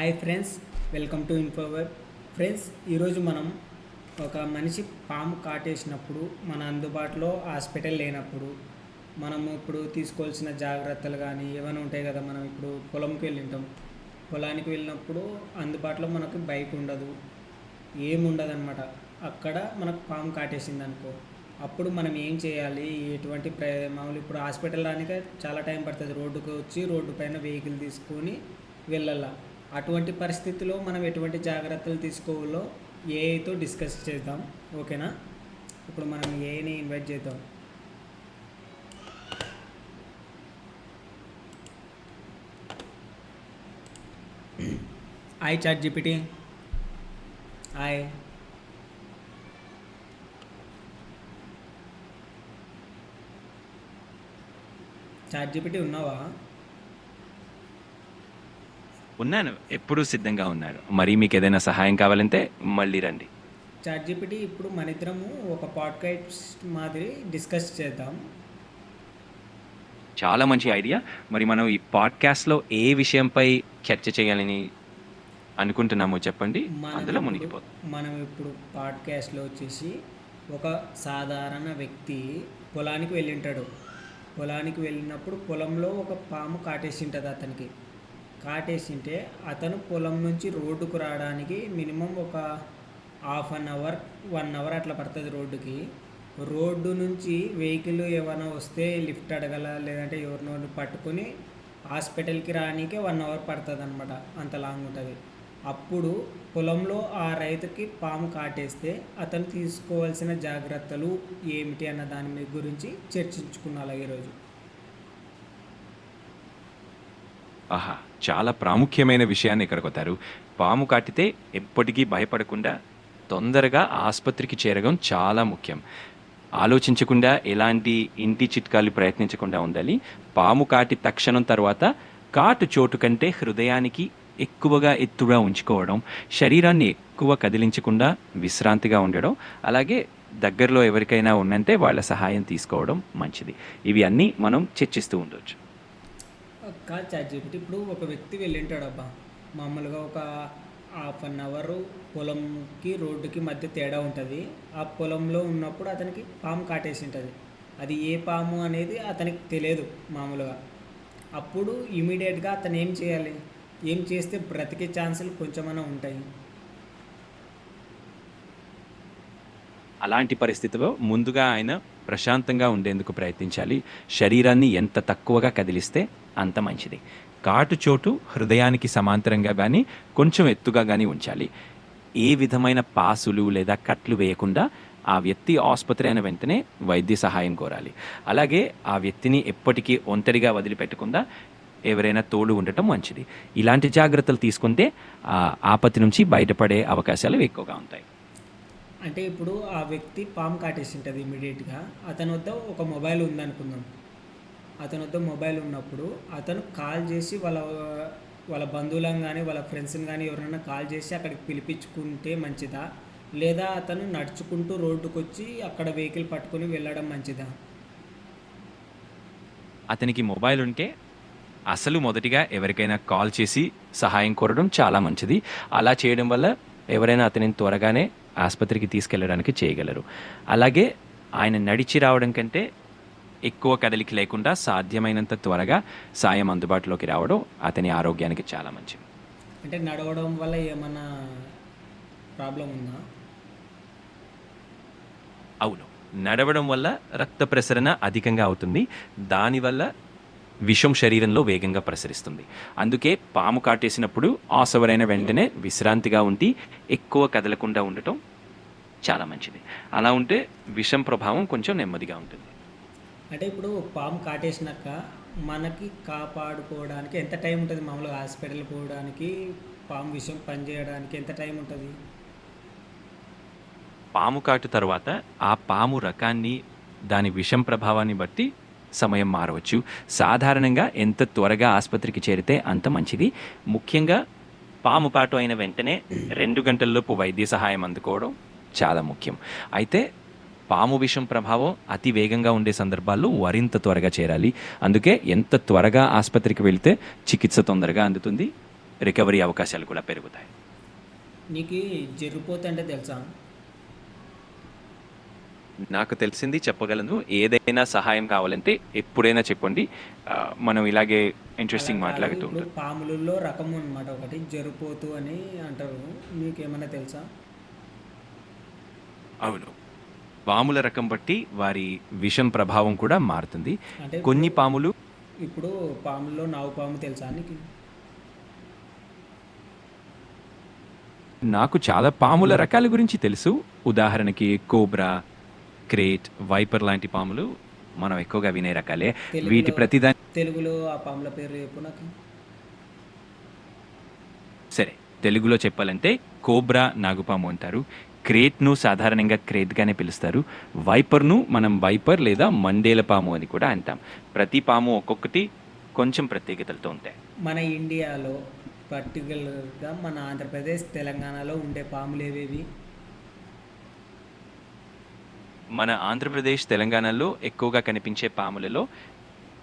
Hi friends welcome to ఇన్ఫోవర్ friends ఈరోజు మనం ఒక మనిషి పాము కాటేసినప్పుడు మన అందుబాటులో హాస్పిటల్ లేనప్పుడు మనము ఇప్పుడు తీసుకోవాల్సిన జాగ్రత్తలు కానీ ఏమైనా ఉంటాయి కదా మనం ఇప్పుడు పొలంకి వెళ్ళింటాం. పొలానికి వెళ్ళినప్పుడు అందుబాటులో మనకు బైక్ ఉండదు. ఏముండదు అనమాట అక్కడ మనకు పాము కాటేసింది అనుకో అప్పుడు మనం ఏం చేయాలి? ఎటువంటి ప్ర మామూలు ఇప్పుడు హాస్పిటల్ రానికే చాలా టైం పడుతుంది. రోడ్డుకు వచ్చి రోడ్డు పైన వెహికల్ తీసుకొని వెళ్ళాల. అటువంటి పరిస్థితిలో మనం ఎటువంటి జాగ్రత్తలు తీసుకోవాలో ఏఐతో డిస్కస్ చేద్దాం. ఓకేనా? ఇప్పుడు మనం ఏఐని ఇన్వైట్ చేద్దాం. Hi chat GPT hi chat GPT ఉన్నావా? ఉన్నాను. ఎప్పుడూ సిద్ధంగా ఉన్నాను. మరి మీకు ఏదైనా సహాయం కావాలంటే మళ్ళీ రండి. చాట్ జీపీటీ ఇప్పుడు మన ఇద్దరము ఒక పాడ్కాస్ట్ మాదిరి డిస్కస్ చేద్దాం. చాలా మంచి ఐడియా. మరి మనం ఈ పాడ్కాస్ట్లో ఏ విషయంపై చర్చ చేయాలని అనుకుంటున్నామో చెప్పండి. మనం అందులో మునిగిపోతాం మనం ఇప్పుడు పాడ్కాస్ట్లో వచ్చేసి ఒక సాధారణ వ్యక్తి పొలానికి వెళ్ళింటాడు. పొలానికి వెళ్ళినప్పుడు పొలంలో ఒక పాము కాటేసి ఉంటుంది అతనికి. కాటేసింటే అతను పొలం నుంచి రోడ్డుకు రావడానికి మినిమం ఒక half an hour one hour అట్లా పడుతుంది రోడ్డుకి. రోడ్డు నుంచి వెహికల్ ఏమైనా వస్తే లిఫ్ట్ అడగల లేదంటే ఎవరినో పట్టుకొని హాస్పిటల్కి రానికే వన్ అవర్ పడుతుంది అనమాట అంత లాంగ్ ఉంటుంది. అప్పుడు పొలంలో ఆ రైతుకి పాము కాటేస్తే అతను తీసుకోవాల్సిన జాగ్రత్తలు ఏమిటి అన్న దాని గురించి గురించి చర్చించుకున్నాను ఈరోజు. ఆహా చాలా ప్రాముఖ్యమైన విషయాన్ని ఇక్కడ కొత్తారు పాము కాటితే ఎప్పటికీ భయపడకుండా తొందరగా ఆసుపత్రికి చేరడం చాలా ముఖ్యం. ఆలోచించకుండా ఎలాంటి ఇంటి చిట్కాలు ప్రయత్నించకుండా ఉండాలి. పాము కాటి తక్షణం తర్వాత కాటు చోటు కంటే హృదయానికి ఎక్కువగా ఎత్తుగా ఉంచుకోవడం శరీరాన్ని ఎక్కువ కదిలించకుండా విశ్రాంతిగా ఉండడం అలాగే దగ్గరలో ఎవరికైనా ఉన్నంటే వాళ్ళ సహాయం తీసుకోవడం మంచిది. ఇవి అన్నీ మనం చర్చిస్తూ ఉండొచ్చు. కాదు చాట్ జీపీటీ ఇప్పుడు ఒక వ్యక్తి వెళ్ళింటాడు అబ్బా మామూలుగా ఒక హాఫ్ అన్ అవర్ పొలంకి రోడ్డుకి మధ్య తేడా ఉంటుంది. ఆ పొలంలో ఉన్నప్పుడు అతనికి పాము కాటేసి ఉంటుంది అది ఏ పాము అనేది అతనికి తెలియదు మామూలుగా. అప్పుడు ఇమీడియట్గా అతను ఏం చేయాలి? ఏం చేస్తే బ్రతికే ఛాన్సులు కొంచెమైనా ఉంటాయి. అలాంటి పరిస్థితిలో ముందుగా ఆయన ప్రశాంతంగా ఉండేందుకు ప్రయత్నించాలి. శరీరాన్ని ఎంత తక్కువగా కదిలిస్తే అంత మంచిది. కాటు చోటు హృదయానికి సమాంతరంగా కానీ కొంచెం ఎత్తుగా కానీ ఉంచాలి. ఏ విధమైన పాసులు లేదా కట్లు వేయకుండా ఆ వ్యక్తి ఆసుపత్రి అయిన వెంటనే వైద్య సహాయం కోరాలి. అలాగే ఆ వ్యక్తిని ఎప్పటికీ ఒంటరిగా వదిలిపెట్టకుండా ఎవరైనా తోడు ఉండటం మంచిది. ఇలాంటి జాగ్రత్తలు తీసుకుంటే ఆ ఆపత్తి నుంచి బయటపడే అవకాశాలు ఎక్కువగా ఉంటాయి. అంటే ఇప్పుడు ఆ వ్యక్తి పాము కాటేసి ఉంటుంది ఇమీడియట్గా. అతని వద్ద ఒక మొబైల్ ఉందనుకుందాం. అతని వద్ద మొబైల్ ఉన్నప్పుడు అతను కాల్ చేసి వాళ్ళ వాళ్ళ బంధువులను కానీ వాళ్ళ ఫ్రెండ్స్ని కానీ ఎవరైనా కాల్ చేసి అక్కడికి పిలిపించుకుంటే మంచిదా? లేదా అతను నడుచుకుంటూ రోడ్డుకు వచ్చి అక్కడ వెహికల్ పట్టుకొని వెళ్ళడం మంచిదా? అతనికి మొబైల్ ఉంటే అసలు మొదటిగా ఎవరికైనా కాల్ చేసి సహాయం కోరడం చాలా మంచిది. అలా చేయడం వల్ల ఎవరైనా అతనిని త్వరగానే ఆసుపత్రికి తీసుకెళ్ళడానికి చేయగలరు. అలాగే ఆయన నడిచి రావడం కంటే ఎక్కువ కదలిక లేకుండా సాధ్యమైనంత త్వరగా సాయం అందుబాటులోకి రావడం అతని ఆరోగ్యానికి చాలా మంచిది. అంటే నడవడం వల్ల ఏమన్నా ప్రాబ్లం ఉందా? అవును. నడవడం వల్ల రక్త ప్రసరణ అధికంగా అవుతుంది. దానివల్ల విషం శరీరంలో వేగంగా ప్రసరిస్తుంది. అందుకే పాము కాటేసినప్పుడు ఆసవరైన వెంటనే విశ్రాంతిగా ఉండి ఎక్కువ కదలకుండా ఉండటం చాలా మంచిది. అలా ఉంటే విషం ప్రభావం కొంచెం నెమ్మదిగా ఉంటుంది. అంటే ఇప్పుడు పాము కాటేసినాక మనకి కాపాడుకోవడానికి ఎంత టైం ఉంటుంది మామూలుగా హాస్పిటల్ పోవడానికి పాము విషయం పనిచేయడానికి ఎంత టైం ఉంటుంది? పాము కాటు తర్వాత ఆ పాము రకాన్ని దాని విషం ప్రభావాన్ని బట్టి సమయం మారవచ్చు. సాధారణంగా ఎంత త్వరగా ఆసుపత్రికి చేరితే అంత మంచిది. ముఖ్యంగా పాము కాటు అయిన వెంటనే రెండు గంటల్లోపు వైద్య సహాయం అందుకోవడం చాలా ముఖ్యం. అయితే పాము విషం ప్రభావం అతి వేగంగా ఉండే సందర్భాల్లో మరింత త్వరగా చేరాలి. అందుకే ఎంత త్వరగా ఆసుపత్రికి వెళ్తే చికిత్స తొందరగా అందుతుంది. రికవరీ అవకాశాలు కూడా పెరుగుతాయి. నీకు అంటే తెలుసా? నాకు తెలిసింది చెప్పగలను. ఏదైనా సహాయం కావాలంటే ఎప్పుడైనా చెప్పండి. మనం ఇలాగే ఇంట్రెస్టింగ్ మాట్లాడుతూ ఉంటాం. పాములలో రకం అన్నమాట. ఒకటి జరుపోతు అని అంటారు. మీకు ఏమైనా తెలుసా? అవును. పాముల రకం బట్టి వారి విషం ప్రభావం కూడా మారుతుంది. కొన్ని పాములు ఇప్పుడు పాముల్లో నావు పాము తెలుసా నీకు? నాకు చాలా పాముల రకాల గురించి తెలుసు. ఉదాహరణకి కోబ్రా క్రేట్ వైపర్ లాంటి పాములు మనం ఎక్కువగా వినే రకాలే. వీటి ప్రతిదాని తెలుగులో ఆ పాముల పేరు చెప్పు నాకు. సరే తెలుగులో చెప్పాలంటే కోబ్రా నాగుపాము అంటారు. క్రేట్ను సాధారణంగా క్రేట్గానే పిలుస్తారు. వైపర్ను మనం వైపర్ లేదా మండేల పాము అని కూడా అంటాం. ప్రతి పాము ఒక్కొక్కటి కొంచెం ప్రత్యేకతలతో ఉంటాయి. మన ఇండియాలో పర్టికులర్గా మన ఆంధ్రప్రదేశ్ తెలంగాణలో ఉండే పాములు ఏవేవి? మన ఆంధ్రప్రదేశ్ తెలంగాణలో ఎక్కువగా కనిపించే పాములలో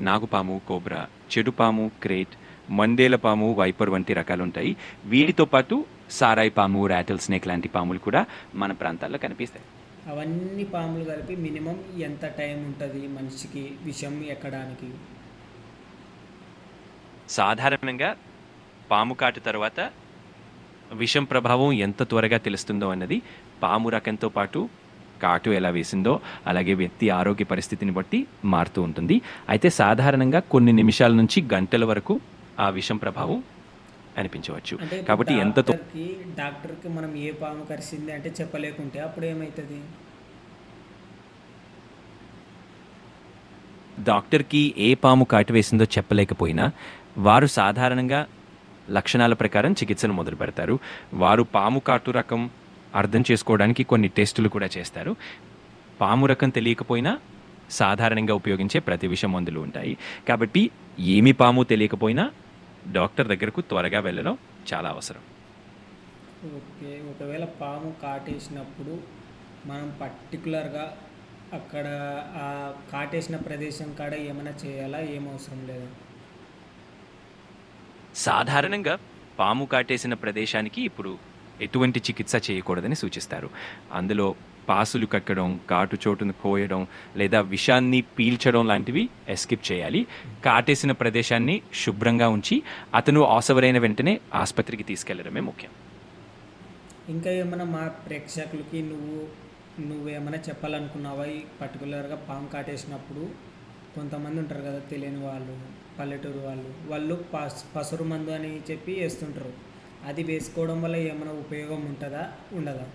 నాగుపాము కోబ్రా చెడుపాము క్రేట్ మండేల పాము వైపర్ వంటి రకాలు ఉంటాయి. వీటితో పాటు సారాయి పాము రాటిల్ స్నేక్ లాంటి పాములు కూడా మన ప్రాంతాల్లో కనిపిస్తాయి. అవన్నీ పాములు కలిపి మినిమం ఎంత టైం ఉంటుంది మనిషికి విషం ఎక్కడానికి? సాధారణంగా పాము కాటు తర్వాత విషం ప్రభావం ఎంత త్వరగా తెలుస్తుందో అన్నది పాము రకంతో పాటు కాటు ఎలా వేసిందో అలాగే వ్యక్తి ఆరోగ్య పరిస్థితిని బట్టి మారుతూ ఉంటుంది. అయితే సాధారణంగా కొన్ని నిమిషాల నుంచి గంటల వరకు ఆ విషం ప్రభావం అనిపించవచ్చు. కాబట్టి ఎంత డాక్టర్కి మనం ఏ పాము కరిసింది అంటే చెప్పలేకుంటే అప్పుడు ఏమవుతుంది డాక్టర్కి ఏ పాము కాటు వేసిందో చెప్పలేకపోయినా వారు సాధారణంగా లక్షణాల ప్రకారం చికిత్సను మొదలు పెడతారు. వారు పాము కాటు రకం అర్థం చేసుకోవడానికి కొన్ని టెస్టులు కూడా చేస్తారు. పాము రకం తెలియకపోయినా సాధారణంగా ఉపయోగించే ప్రతి విష మందులు ఉంటాయి. కాబట్టి ఏమి పాము తెలియకపోయినా డాక్టర్ దగ్గరకు త్వరగా వెళ్ళడం చాలా అవసరం. ఓకే ఒకవేళ పాము కాటేసినప్పుడు మనం పర్టికులర్గా అక్కడ ఆ కాటేసిన ప్రదేశం కాడ ఏమైనా చేయాలా? ఏం అవసరం లేదా? సాధారణంగా పాము కాటేసిన ప్రదేశానికి ఇప్పుడు ఎటువంటి చికిత్స చేయకూడదని సూచిస్తారు. అందులో పాసులు కక్కడం కాటు చోటును కోయడం లేదా విషాన్ని పీల్చడం లాంటివి ఎస్కిప్ చేయాలి. కాటేసిన ప్రదేశాన్ని శుభ్రంగా ఉంచి అతను ఆసవరైన వెంటనే ఆసుపత్రికి తీసుకెళ్ళడమే ముఖ్యం. ఇంకా ఏమైనా మా ప్రేక్షకులకి నువ్వు నువ్వేమైనా చెప్పాలనుకున్నావా? ఈ పర్టికులర్గా పాము కాటేసినప్పుడు కొంతమంది ఉంటారు కదా తెలియని వాళ్ళు పల్లెటూరు వాళ్ళు వాళ్ళు పస్ పసురు మందు అని చెప్పి వేస్తుంటారు. అది వేసుకోవడం వల్ల ఏమైనా ఉపయోగం ఉంటుందా? ఉండదా?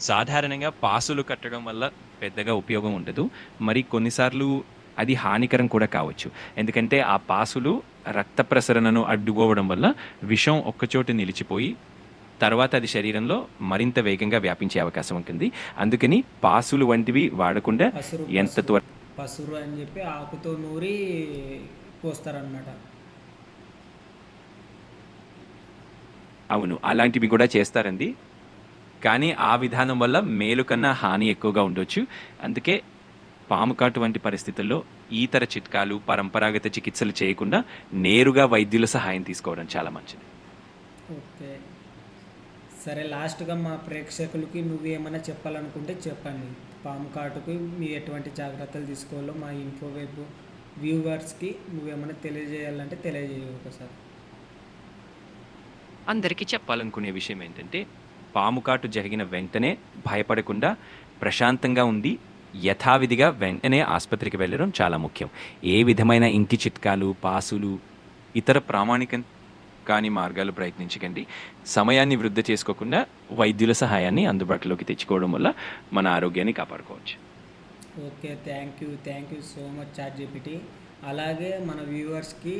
సాధారణంగా పాసులు కట్టడం వల్ల పెద్దగా ఉపయోగం ఉండదు. మరి కొన్నిసార్లు అది హానికరం కూడా కావచ్చు. ఎందుకంటే ఆ పాసులు రక్త ప్రసరణను అడ్డుకోవడం వల్ల విషం ఒక్కచోట నిలిచిపోయి తర్వాత అది శరీరంలో మరింత వేగంగా వ్యాపించే అవకాశం ఉంటుంది. అందుకని పాసులు వంటివి వాడకుండా ఎంత త్వర పసురు అని చెప్పి ఆకుతో నూరి పోస్తారనమాట అవును అలాంటివి కూడా చేస్తారండి. కానీ ఆ విధానం వల్ల మేలు కన్నా హాని ఎక్కువగా ఉండొచ్చు. అందుకే పాము కాటు వంటి పరిస్థితుల్లో ఈతర చిట్కాలు పరంపరాగత చికిత్సలు చేయకుండా నేరుగా వైద్యుల సహాయం తీసుకోవడం చాలా మంచిది. ఓకే. సరే లాస్ట్గా మా ప్రేక్షకులకి నువ్వేమైనా చెప్పాలనుకుంటే చెప్పండి. పాము కాటుకు మీ ఎటువంటి జాగ్రత్తలు తీసుకోవాలో మా ఇన్ఫో వెబ్ వ్యూవర్స్కి నువ్వేమైనా తెలియజేయాలంటే తెలియజేయ ఒకసారి. అందరికీ చెప్పాలనుకునే విషయం ఏంటంటే పాము కాటు జరిగిన వెంటనే భయపడకుండా ప్రశాంతంగా ఉంది యథావిధిగా వెంటనే ఆసుపత్రికి వెళ్ళడం చాలా ముఖ్యం. ఏ విధమైన ఇంటి చిట్కాలు పాసులు ఇతర ప్రామాణిక కాని మార్గాలు ప్రయత్నించకండి. సమయాన్ని వృద్ధి చేసుకోకుండా వైద్యుల సహాయాన్ని అందుబాటులోకి తెచ్చుకోవడం వల్ల మన ఆరోగ్యాన్ని కాపాడుకోవచ్చు. Okay thank you thank you so much chat అలాగే మన వ్యూవర్స్కి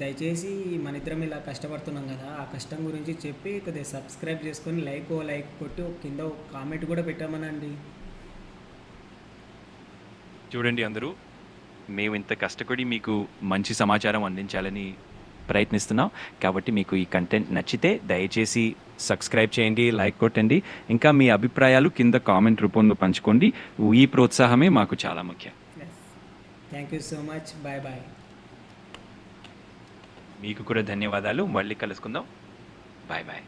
దయచేసి మన ఇద్దరం ఇలా కష్టపడుతున్నాం కదా ఆ కష్టం గురించి చెప్పి కొద్దిగా సబ్స్క్రైబ్ చేసుకొని లైక్ ఓ లైక్ కొట్టి కింద ఒక కామెంట్ కూడా పెట్టామనండి. చూడండి అందరూ మేము ఇంత కష్టపడి మీకు మంచి సమాచారం అందించాలని ప్రయత్నిస్తున్నాం. కాబట్టి మీకు ఈ కంటెంట్ నచ్చితే దయచేసి సబ్స్క్రైబ్ చేయండి లైక్ కొట్టండి. ఇంకా మీ అభిప్రాయాలు కింద కామెంట్ రూపంలో పంచుకోండి. ఈ ప్రోత్సాహమే మాకు చాలా ముఖ్యం. Thank you so much bye bye మీకు కూడా ధన్యవాదాలు. మళ్ళీ కలుసుకుందాం. Bye bye.